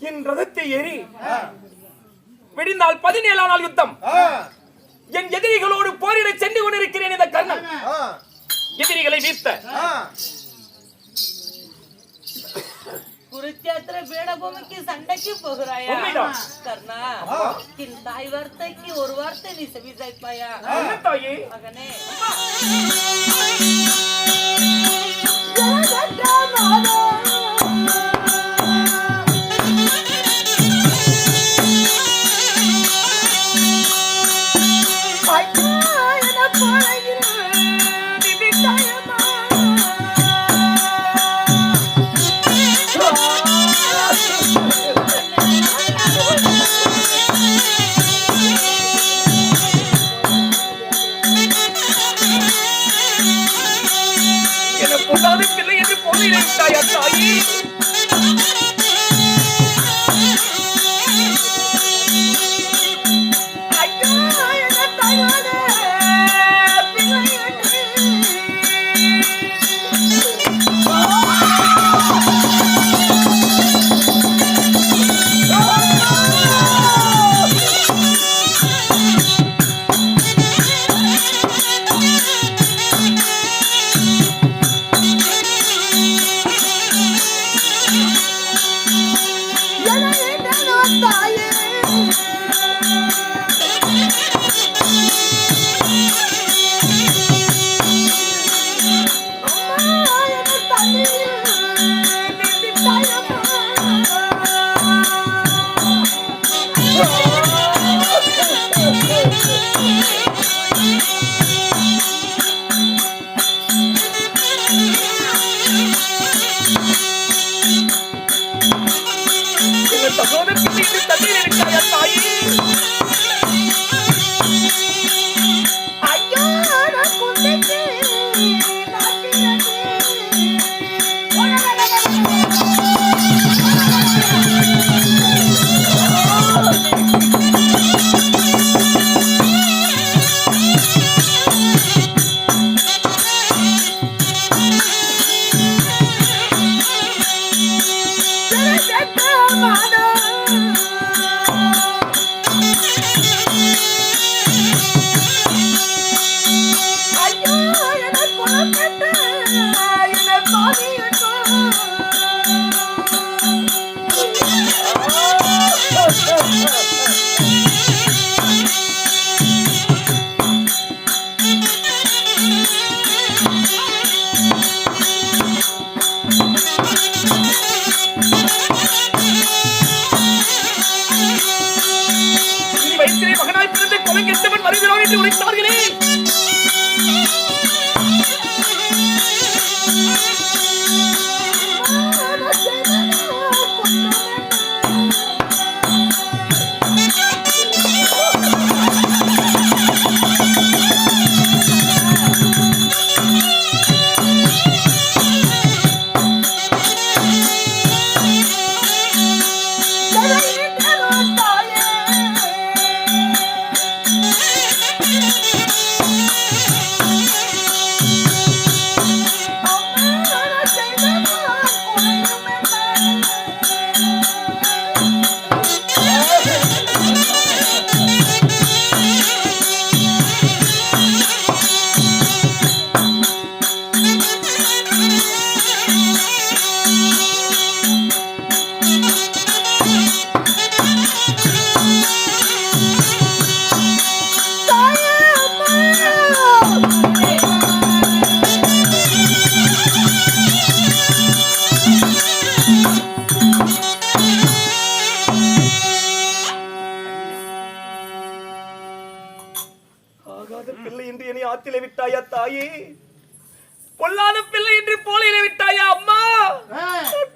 என் ரதத்தை ஏறி விடிந்தால் பதினேழாம் நாள் யுத்தம். என் எதிரிகளோடு போரிட சென்று கொண்டிருக்கிறேன் இந்த கர்ணன். எதிரிகளை வீழ்த்த. குருச்சேத்திர பீடபூமிக்கு சண்டைக்கு போகிறாயா உண்மைதான். கர்ணா? என் தாய் வார்த்தைக்கு ஒரு வார்த்தை நீ செவி சாய்ப்பாயா கெட்டவன் வருகிறான் என்று ஆகாத பிள்ளை என்று என்னை ஆத்திலே விட்டாயா தாயே? பொல்லாத பிள்ளை என்று போலிலே விட்டாயா அம்மா?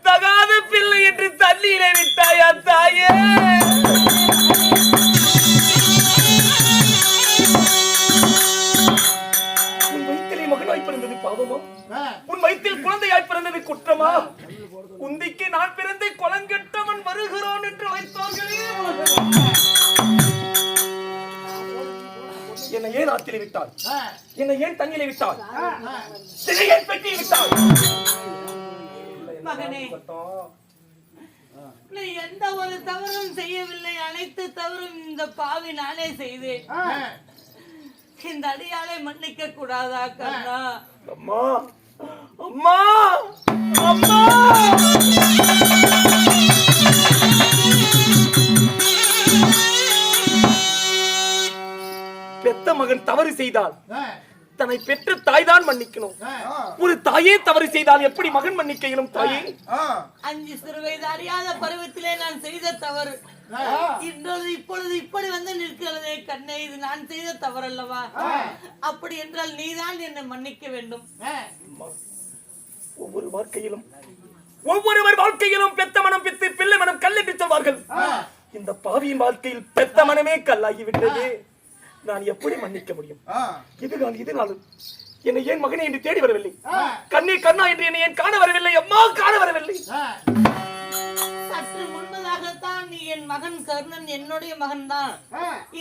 தகாத பிள்ளை என்று தண்ணீரை விட்டாயா தாயே? உன் வயிற்றிலே உன் குழந்தையாய் பிறந்தது குற்றமா? குந்திக்கு நான் பிறந்து கொலங்கெட்டவன் வருகிறான் என்று வைத்தார்களே என்னை ஏன் ஆத்திலே விட்டாய்? என்னை ஏன் தண்ணிலே விட்டாய்? என்னை ஏன் பெட்டியில் விட்டாய். மகனே. நீ எந்த தவறும் செய்யவில்லை. அனைத்து தவறும் இந்த பாவி நானே செய்தேன் இந்த அடியாளை மன்னிக்க கூடாதா கண்ணா? அம்மா. அம்மா. அம்மா. பெத்த மகன் தவறு செய்தால் தன்னை பெற்ற தாய்தான் மன்னிக்கணும். ஒரு தாயே தவறு செய்தால் எப்படி மகன் மன்னிக்க இயலும் தாயே? அஞ்சு சிறு வயது அறியாத பருவத்திலே நான் செய்த தவறு. இப்பொழுது இப்படி வந்து நிற்கிறதே கண்ணே இது நான் செய்த தவறல்லவா? அப்படி என்றால் நீதான் என்னை மன்னிக்க வேண்டும். ஒவ்வொரு வாழ்க்கையிலும் ஒவ்வொருவர் வாழ்க்கையிலும் பெத்த மனம் பெத்து பிள்ளை மனம் கல் என்று சொல்வார்கள் இந்த பாவியின் வாழ்க்கையில் பெத்த மனமே கல்லாகி விட்டது. நான் எப்படி மன்னிக்க முடியும்? இதுதான் இது நாளும் என்னை ஏன் மகனே என்று தேடி வரவில்லை? கண்ணே கண்ணா என்று என்னை ஏன் காண வரவில்லை? அம்மா காண வரவில்லை. சற்று முன்பதாகத்தான் நீ என் மகன் கர்ணன் என்னுடைய மகன் தான்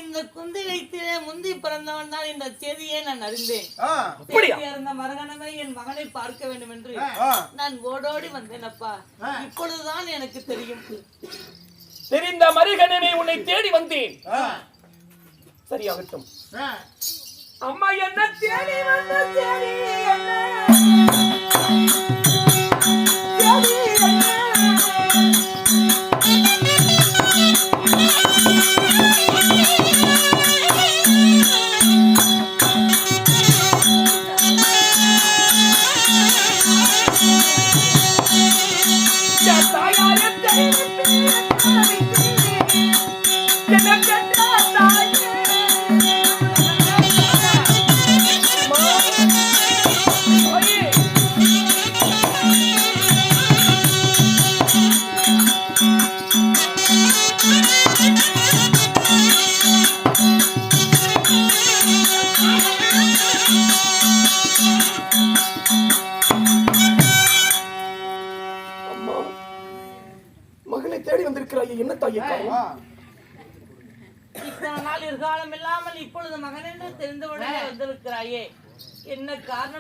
இந்த குந்தி வைத்திலே முந்தி பிறந்தவன் தான் என்ற செய்தியை நான் அறிந்தேன். இருந்த மறுகணமே என் மகனை பார்க்க வேண்டும் என்று நான் ஓடோடி வந்தேன் அப்பா இப்பொழுதுதான் எனக்கு தெரியும். தெரிந்த மருகனமே உன்னை தேடி வந்தேன். சரியாகட்டும். அம்மா என்ன தேடி வந்த தேடி என்ன?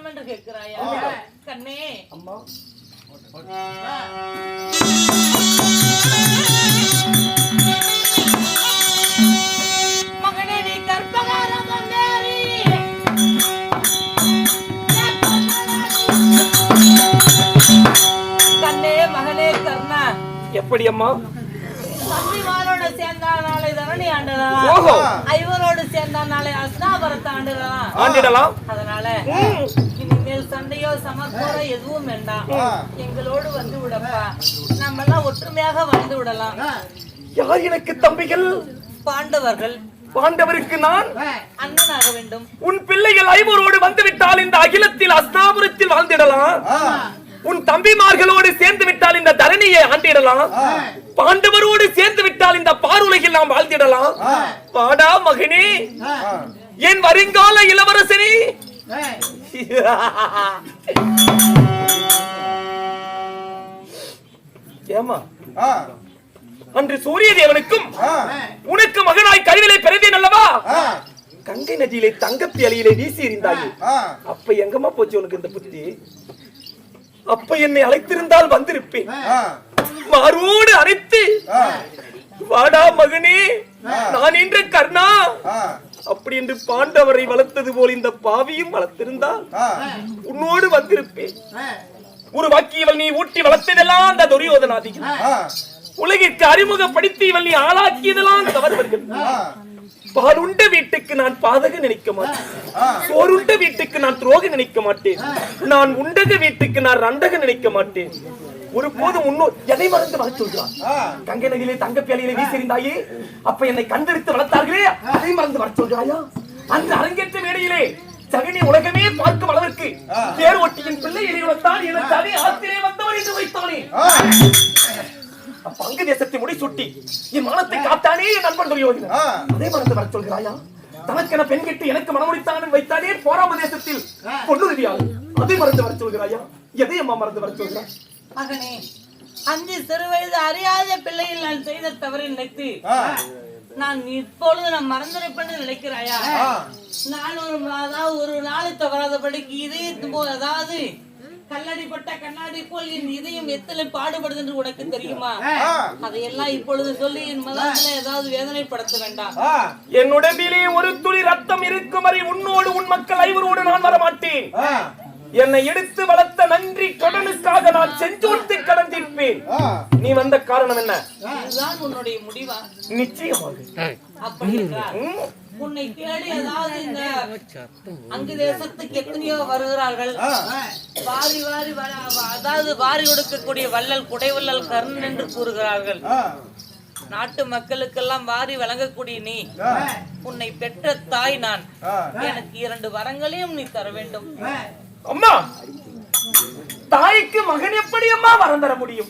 காரணம் என்று கேட்கிறாயா கண்ணே. அம்மா. மகனே நீ கற்பகாரதம் நேரி கண்ணே மகனே கர்ணா. எப்படி அம்மா? தம்பிமாரோட சேர்ந்தா நாளை தரணி ஓஹோ. ஐவரோடு சேர்ந்தா நாளை அஸ்தாபரத்தை ஆண்டலாம் ஆண்டிடலாம். அதனால சண்டையோ சமர்ப்போரோ எதுவும் வேண்டாம். எங்களோடு வந்து விடப்பா. நம்ம எல்லாம் ஒற்றுமையாக வந்து விடலாம். யார் எனக்கு தம்பிகள்? பாண்டவர்கள். பாண்டவருக்கு நான் அண்ணனாக வேண்டும். உன் பிள்ளைகள் ஐவரோடு வந்துவிட்டால் இந்த அகிலத்தில் அஸ்தாபுரத்தில் வாழ்ந்திடலாம். உன் தம்பிமார்களோடு சேர்ந்து விட்டால் இந்த தரணியை ஆண்டிடலாம். பாண்டவரோடு சேர்ந்து விட்டால் இந்த பாருலகில் நாம் வாழ்ந்திடலாம். வாடா மகனே. என் வருங்கால இளவரசனே. ஏமா அன்று சூரிய தேவனுக்கும் உனக்கு மகனாய் கருவிலை பிறந்தேன் அல்லவா? கங்கை நதியிலே தங்கப்பி அலையிலே வீசி எறிந்தாயே. அப்ப எங்கம்மா போச்சு உனக்கு இந்த புத்தி? அப்ப என்னை அழைத்திருந்தால் வந்திருப்பேன். மாரோடு அழைத்து வாடா மகனே. நான் என்ற கர்ணா. அப்படி என்று பாண்டவரை வளர்த்தது போல் இந்த பாவியும் வளர்த்திருந்தால் உன்னோடு வந்திருப்பேன். ஒரு வாக்கியவள் நீ ஊட்டி வளர்த்ததெல்லாம் அந்த துரியோதனாதிகள் உலகிற்கு அறிமுகப்படுத்தி இவள் நீ ஆளாக்கியதெல்லாம் தவறுவர்கள் பாலுண்ட வீட்டுக்கு நான் பாதக நினைக்க மாட்டேன். சோறுண்ட வீட்டுக்கு நான் துரோக நினைக்க மாட்டேன். நான் உண்டக வீட்டுக்கு நான் ரண்டக நினைக்க மாட்டேன். ஒரு முன்னோர் எதை மறந்து வர சொல்கிறான் கங்கை நதியிலே தங்க பியாலியிலே வீசியிருந்தாயே அப்ப என்னை கண்டெடுத்து வளர்த்தார்களே அதை மறந்து வர சொல்கிறாயா? அந்த அரங்கேற்ற மேடையிலே சகனி உலகமே பார்க்கும் அளவிற்கு தேர் ஒட்டியின் பிள்ளை எளிவத்தான் என தனி ஆத்திரே வந்தவன் என்று வைத்தானே. அப்ப அங்க தேசத்தை முடிசூட்டி என் மானத்தை காத்தானே என் நண்பன் துரியோதனன். அதே மறந்து வர சொல்கிறாயா? தனக்கென பெண் கெட்டு எனக்கு மனமுடித்தான் வைத்தானே போராம தேசத்தில் பொன்னுருவியால் அதை மறந்து வர சொல்கிறாயா? எதை அம்மா மறந்து வர சொல்கிறாய்? மகனே அஞ்சு சிறு வயது அறியாத பிள்ளையில் நான் செய்த தவறை நினைத்து நான் இப்பொழுது நான் மறந்திருப்பேன்னு நினைக்கிறாயா? நான் ஒரு அதாவது ஒரு நாள் தவறாதபடிக்கு இதே அதாவது கல்லடிப்பட்ட கண்ணாடி போல் என் இதயம் எத்தனை பாடுபடுது என்று உனக்கு தெரியுமா? அதையெல்லாம் இப்பொழுது சொல்லி என் மதத்துல ஏதாவது வேதனைப்படுத்த வேண்டாம். என் உடம்பிலே ஒரு துளி ரத்தம் இருக்கும் வரை உன்னோடு உன் மக்கள் ஐவரோடு நான் வரமாட்டேன். என்னை எடுத்து வளர்த்த நன்றி கடனுக்காக நான் செஞ்சோர்த்து கடன் தீர்ப்பேன் நீ வந்த காரணம் என்ன? இதுதான் உன்னுடைய முடிவா? நிச்சயமாக. உன்னை தேடி அதாவது இந்த அங்கு தேசத்துக்கு எத்தனையோ வருகிறார்கள். வாரி வாரி வர- அதாவது வாரி கொடுக்கக்கூடிய வள்ளல் குடைவள்ளல் கர்ணன் என்று கூறுகிறார்கள். நாட்டு மக்களுக்கெல்லாம் வாரி வழங்கக்கூடிய நீ உன்னை பெற்ற தாய் நான். எனக்கு இரண்டு வரங்களையும் நீ தர வேண்டும். அம்மா தாய்க்கு மகன் எப்படி அம்மா வரம் தர முடியும்?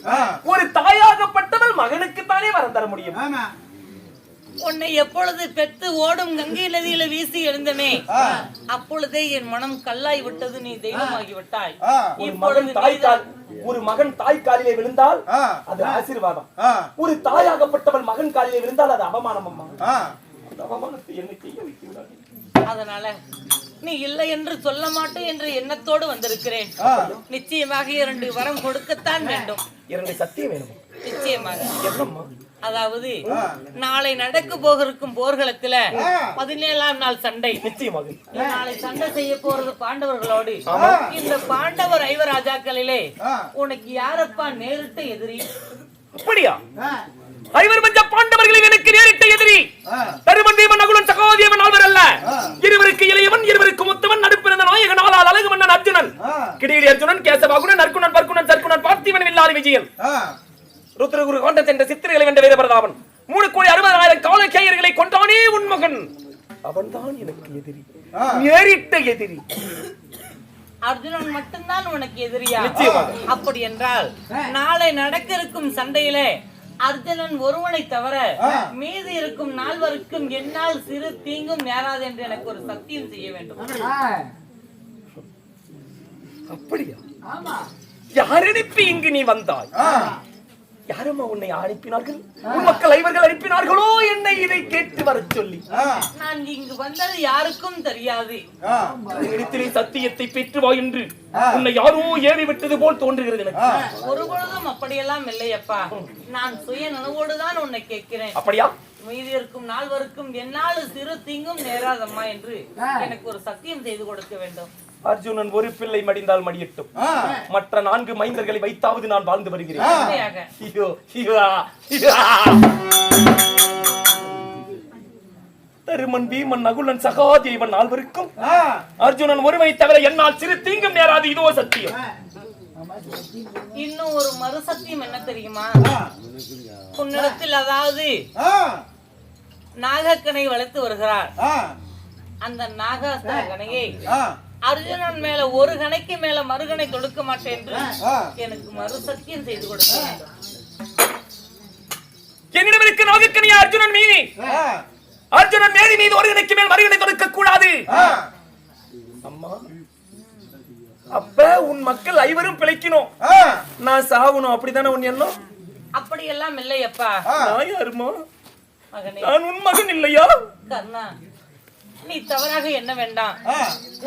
ஒரு தாயாகப்பட்டவள் மகனுக்கு தானே வரம் தர முடியும்? உன்னை எப்பொழுது பெற்று ஓடும் கங்கை நதியில வீசி எழுந்தனே அப்பொழுதே என் மனம் கல்லாய் விட்டது நீ தெய்வமாகி விட்டாய். ஒரு இப்பொழுது மகன் தாய் கால் ஒரு மகன் தாய் காலிலே விழுந்தால் அது ஆசீர்வாதம். ஒரு தாயாகப்பட்டவள் மகன் காலிலே விழுந்தால் அது அவமானம் அம்மா அந்த அவமானத்தை என்ன செய்ய விடாதே. அதனால நீ இல்லை என்று சொல்ல மாட்டேன் என்ற எண்ணத்தோடு வந்திருக்கிறேன். நிச்சயமாக இரண்டு வரம் கொடுக்கத்தான் வேண்டும். இரண்டு சத்தியம் வேணும். நிச்சயமாக. அதாவது நாளை நடக்க போகிருக்கும் போர்களத்துல பதினேழாம் நாள் சண்டை. நிச்சயமாக. நாளை சண்டை செய்ய போறது பாண்டவர்களோடு. இந்த பாண்டவர் ஐவராஜாக்களிலே உனக்கு யாரப்பா நேரிட்ட எதிரி? அப்படியா? ஐவர் பஞ்ச பாண்டவர்களில் எனக்கு நேரிட்ட எதிரி. தருமன் வீமன் நகுலன் சகோதரியவன் ஆழ்வர் அல்ல. இருவருக்கு இளையவன் இருவருக்கு முத்தவன் நடுப்பிறந்த நாயகன் ஆளால் அழகு மன்னன் அர்ஜுனன் கிரீடி அர்ஜுனன் கேசவாகுனன் நற்குணன் பர்க்குணன் சர்க்குணன் பார்த்திவன் வில்லாரி விஜயன். ருத்ரகுரு காண்ட சென்ற சித்திரைகளை வென்ற வீரபிரதாவன் மூணு கோடி அறுபதாயிரம் கால கேயர்களை கொண்டானே உன் மகன். அவன்தான் எனக்கு எதிரி. நேரிட்ட எதிரி. அர்ஜுனன் மட்டும்தான் உனக்கு எதிரியா. அப்படி என்றால் நாளை நடக்க இருக்கும் சண்டையிலே அர்ஜுனன் ஒருவனை தவிர மீதி இருக்கும் நால்வருக்கும் என்னால் சிறு தீங்கும் நேராது என்று எனக்கு ஒரு சத்தியம் செய்ய வேண்டும். அப்படியா? யார் அனுப்பி இங்கு நீ வந்தாய்? யாரம்மா உன்னை அனுப்பினார்கள்? உன் மக்கள் ஐவர்கள் அனுப்பினார்களோ? என்னை இதை கேட்டு வரச் சொல்லி. நான் இங்கு வந்தது யாருக்கும் தெரியாது. இடத்திலே சத்தியத்தை பெற்று வா என்று உன்னை யாரோ ஏவி விட்டது போல் தோன்றுகிறது எனக்கு. ஒரு பொழுதும் அப்படியெல்லாம் இல்லையப்பா. நான் சுய நனவோடு தான் உன்னை கேட்கிறேன். அப்படியா? மீதி இருக்கும் நால்வருக்கும் என்னால் சிறு தீங்கும் நேராதம்மா என்று எனக்கு ஒரு சத்தியம் செய்து கொடுக்க வேண்டும். அர்ஜுனன் ஒரு பிள்ளை மடிந்தால் மடியட்டும். மற்ற நான்கு மைந்தர்களை வைத்தாவது நான் வாழ்ந்து வருகிறேன். தருமன் பீமன் நகுலன் சகாதேவன் நால்வருக்கும் அர்ஜுனன் ஒருவனை தவிர என்னால் சிறு தீங்கும் நேராது. இதோ சத்தியம். இன்னும் ஒரு மறு சத்தியம் என்ன தெரியுமா? உன்னிடத்தில் அதாவது நாகக்கனை வளர்த்து வருகிறார். அந்த நாகக்கனையை அர்ஜுனன் மேல ஒரு கணைக்கு மேல மறுகணை தொடுக்க மாட்டேன் என்று எனக்கு மறு சத்தியம் செய்து கொடுக்க வேண்டும். என்னிடம் இருக்க நாகக்கனியா அர்ஜுனன் மீது. அர்ஜுனன் மேரி மீது ஒரு இணைக்கு மேல் மறுகணை தொடுக்க கூடாது. அம்மா அப்ப உன் மக்கள் ஐவரும் பிழைக்கணும். நான் சாகணும் அப்படிதானே உன் எண்ணம்? அப்படியெல்லாம் இல்லையப்பா நான் யாருமா மகனே. நான் உன் மகன் இல்லையா? கர்ணா. நீ தவறாக எண்ண வேண்டாம்.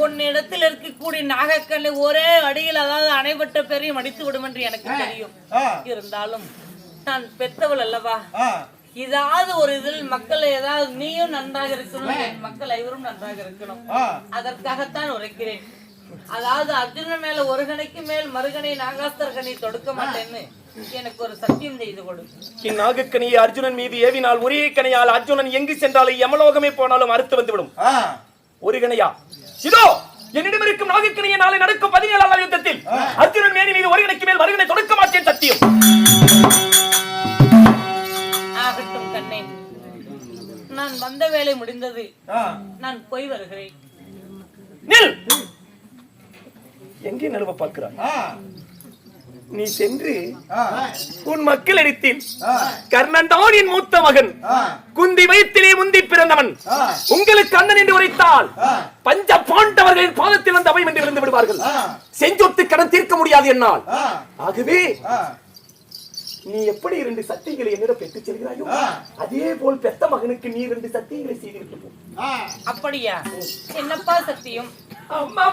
உன்னிடத்தில் இருக்கக்கூடிய நாகக்கல்லை ஒரே அடியில் அதாவது அனைவட்ட பேரையும் அடித்து விடும் என்று எனக்கு தெரியும். இருந்தாலும் நான் பெத்தவள் அல்லவா? ஏதாவது ஒரு இதில் மக்கள் ஏதாவது நீயும் நன்றாக இருக்கணும் மக்கள் ஐவரும் நன்றாக இருக்கணும். அதற்காகத்தான் உரைக்கிறேன். அதாவது அர்ஜுனன் மேல ஒரு கணைக்கு மேல் மறுகணை நாகாஸ்தர் கணை தொடுக்க மாட்டேன்னு. எனக்கு ஒரு சத்தியம் செய்து கொடு. இந்நாகக்கனியை அர்ஜுனன் மீது ஏவினால் ஒரே கணையால் அர்ஜுனன் எங்கு சென்றாலும் யமலோகமே போனாலும் அறுத்து வந்துவிடும் ஒரு கணையா? இதோ என்னிடம் இருக்கும் நாகக்கனியை நாளை நடக்கும் பதினேழாம் யுத்தத்தில் அர்ஜுனன் மேனி மீது ஒரு கணைக்கு மேல் வருகனை தொடுக்க மாட்டேன் சத்தியம். ஆகட்டும் கண்ணே. நான் வந்த வேலை முடிந்தது. நான் போய் வருகிறேன். நில். எங்கே நிலவ பார்க்கிறாய்? நீ சென்று உன் மக்களிடத்தில் கர்ணன் தான் என் மூத்த மகன். குந்தி வயிற்றிலே முந்தி பிறந்தவன். உங்களுக்கு அண்ணன் என்று உரைத்தால் பஞ்ச பாண்டவர்களின் பாதத்தில் வந்து அவை என்று இருந்து விடுவார்கள். செஞ்சொத்து கடன் தீர்க்க முடியாது என்னால். ஆகவே நீ எப்படி இரண்டு சத்தியங்களை என்னிடம் பெற்றுச் செல்கிறாயோ அதே போல் பெத்த மகனுக்கு நீ இரண்டு சத்தியங்களை செய்திருக்க அப்படியா? என்னப்பா சத்தியம்? அம்மா.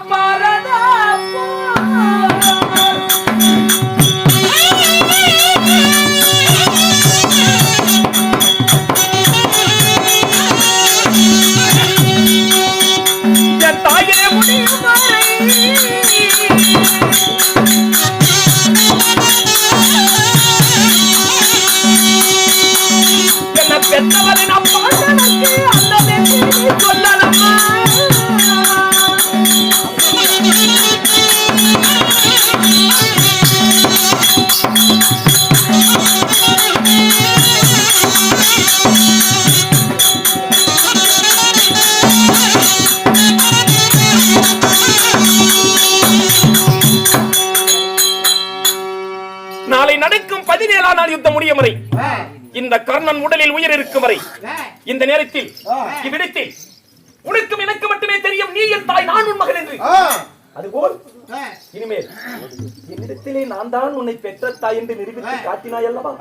இந்த கர்ணன் உடலில் உயிர் இருக்கும் வரை இந்த நேரத்தில் இவ்விடத்தில் உனக்கும் எனக்கு மட்டுமே தெரியும். நீ என் தாய் நான் உன் மகன் என்று. அதுபோல் இனிமேல் என்னிடத்திலே நான் தான் உன்னை பெற்ற தாய் என்று நிரூபித்து காட்டினாய் அல்லவா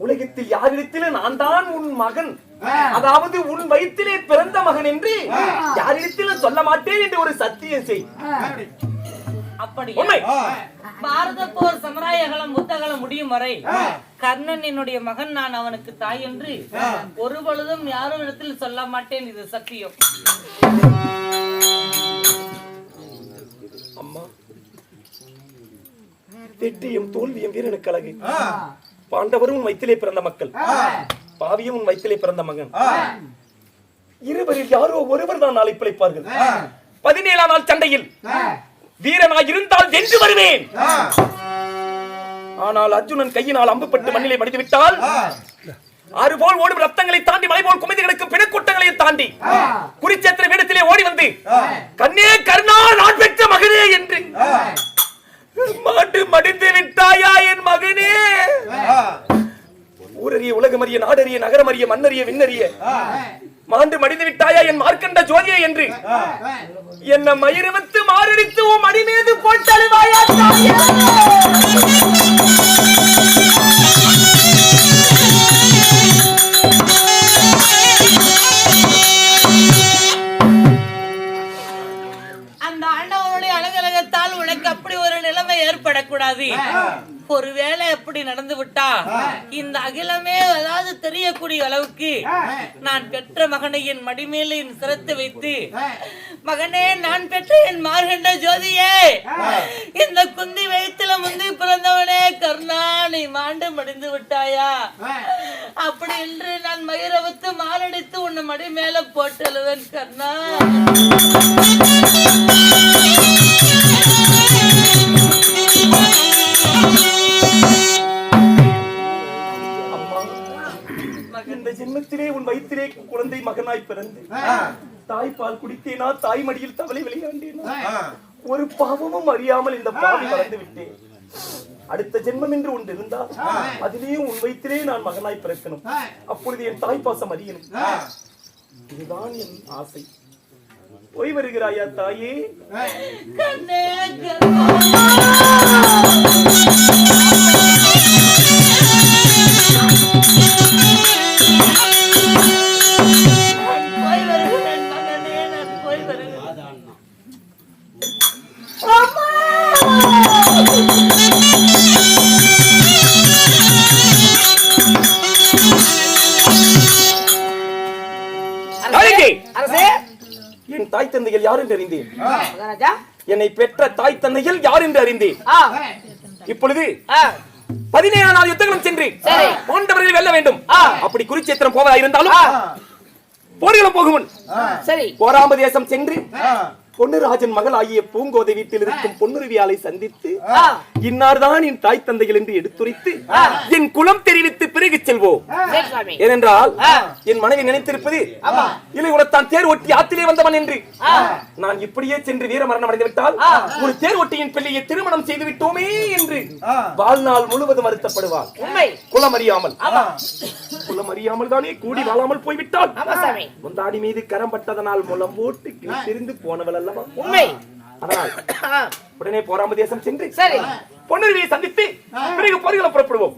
உலகத்தில் யாரிடத்திலே நான் தான் உன் மகன்? அதாவது உன் வயிற்றிலே பிறந்த மகன் என்று யாரிடத்திலும் சொல்ல மாட்டேன் என்று ஒரு சத்தியம் செய். அப்படி. பாரத போர் சமராயகலம் புத்தகலம் முடியும் வரை கர்ணன் என்னுடைய மகன் நான் அவனுக்கு தாய் என்று ஒரு பொழுதும் யாரும் இடத்தில் சொல்ல மாட்டேன். இது சத்தியம். அம்மா வெற்றியும் தோல்வியும் வீரனுக்கு அழகு. பாண்டவரும் வயிற்றிலே பிறந்த மக்கள். பாவியும் உன் வயிற்றிலே பிறந்த மகன். இருவரில் யாரோ ஒருவர் தான் நாளை பிழைப்பார்கள். பதினேழாம் நாள் சண்டையில் வீரனாய் இருந்தால் வென்று வருவேன். ஆனால் அர்ஜுனன் கையினால் அம்புப்பட்டு மண்ணிலே மடித்து விட்டால் ஆறு போல் ஓடும் ரத்தங்களை தாண்டி மலை போல் குமிந்து கிடக்கும் பிணக்கூட்டங்களையும் தாண்டி குருச்சேத்திர வீடத்திலே ஓடி வந்து கண்ணே கர்ணா நான் பெற்ற மகனே என்று மாட்டு மடிந்து விட்டாயா என் மகனே? ஊரறிய உலகமறிய நாடறிய நகரமறிய மண்ணறிய விண்ணறிய மாண்டு மடிந்து விட்டாயா என் மார்க்கண்ட ஜோதியே என்று என்ன மயிரவித்து மாரடித்து உன் மடி மீது போட்டழுவாயா தாயே? ஒருவேளை எப்படி நடந்து விட்டா? இந்த அகிலமே அதாவது தெரியக்கூடிய அளவுக்கு நான் பெற்ற மகனை என் மடிமேல என் சிரத்தை வைத்து மகனே நான் பெற்ற என் மார்கண்ட ஜோதியே இந்த குந்தி வயித்துல முந்தி பிறந்தவனே கர்ணா நீ மாண்டு மடிந்து விட்டாயா? அப்படி என்று நான் மயிரவத்து மாரடித்து உன்னை மடி மேல போட்டு எழுவேன் கர்ணா. குழந்தை மகனாய் பிறந்து தாய்ப்பால் குடித்தேனா? தாய் மடியில் தவளை விளையாண்டேனா? ஒரு பாவமும் அறியாமல் இந்த பாவி வளர்ந்து விட்டேன் அடுத்த ஜென்மம் என்று ஒன்று இருந்தால் அதிலேயும் உன் வயிற்றிலே நான் மகனாய் பிறக்கணும். அப்பொழுது என் தாய் பாசம் அறியணும். இதுதான் என் ஆசை. போய் வருகிறாயா தாயே? யார் என்று அறிந்தேன்? என்னை பெற்ற தாய் தந்தைகள் யார் என்று அறிந்தேன். இப்பொழுது பதினேழு நாள் யுத்தங்களும் சென்று சரி. போன்றவர்கள் வெல்ல வேண்டும். அப்படி குருச்சேத்திரம் போவதா இருந்தாலும். போர்களும் போகும் சரி. போராம தேசம் சென்று பொன்னுராஜன் மகள் ஆகிய பூங்கோதை வீட்டில் இருக்கும் பொன்னுருவியாலை சந்தித்து. இன்னார்தான் என் தாய் தந்தைகள் என்று எடுத்துரைத்து என் குலம் தெரிவித்து பிறகு செல்வோம். ஏனென்றால். என் மனைவி நினைத்திருப்பது. இல்லை உனத்தான் தேர் ஒட்டி ஆத்திலே வந்தவன் என்று. நான் இப்படியே சென்று வீர மரணம் அடைந்து விட்டால். ஒரு தேர் ஒட்டியின் பிள்ளையை திருமணம் செய்து விட்டோமே என்று வாழ்நாள் முழுவதும் வருத்தப்படுவாள். குலம் அறியாமல் குலம் அறியாமல் தானே கூடி வாழாமல் சாமி. முந்தாடி மீது கரம் பட்டதனால் முலம் போட்டு கிழித்தெறிந்து போனவள் அல்லவா உண்மை. அதனால். உடனே போராம தேசம் சென்று சரி. பொன்னுருவியை சந்தித்து பிறகு பொறிகளை புறப்படுவோம்.